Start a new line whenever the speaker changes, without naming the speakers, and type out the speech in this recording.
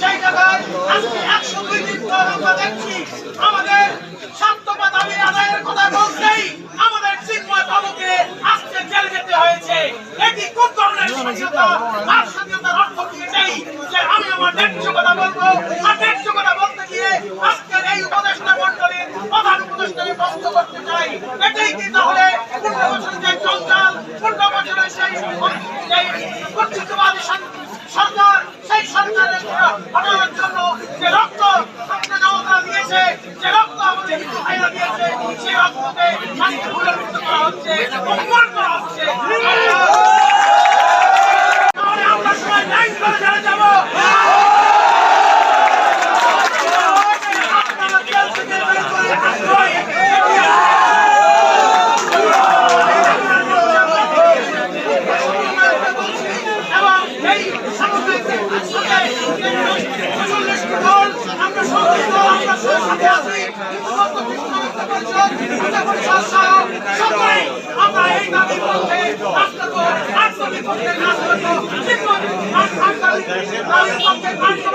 জায়গায় আজকে একশো দুই দিন আমরা দেখছি, আমাদের স্বার্থপা দাবি আদায়ের কথা বলতেই আমাদের চিন্ময় বাবুকে আজকে জেলে যেতে হয়েছে। এটি কোন ধরনের স্বাধীনতা? আর স্বাধীনতার অর্থ কি এটাই যে আমি আমার ন্যায্য কথা বলব, আর ন্যায্য কথা বলতে গিয়ে আজকের এই উপদেষ্টা মন্ডলীর প্রধান উপদেষ্টাকে বন্ধ করতে চাই, এটাই কি তাহলে পনেরো বছরের যে জঞ্জাল, পনেরো বছরের সেই কর্তৃত্ববাদী সরকার, সেই সরকারের হটানোর জন্য যে রক্ত দিয়েছে যে রক্ত আমাদের ভাইরা দিয়েছে সেই রক্তকে শান্তি ভুলের করা হচ্ছে, অপমান করা হচ্ছে আমরা সবাই লাইন করে চলে যাব। এবং এই সামগ্রিক আমরা এই দাবি পক্ষে রাষ্ট্র রাষ্ট্রীয় পক্ষে কাজ করব কিন্তু আগামী দাবির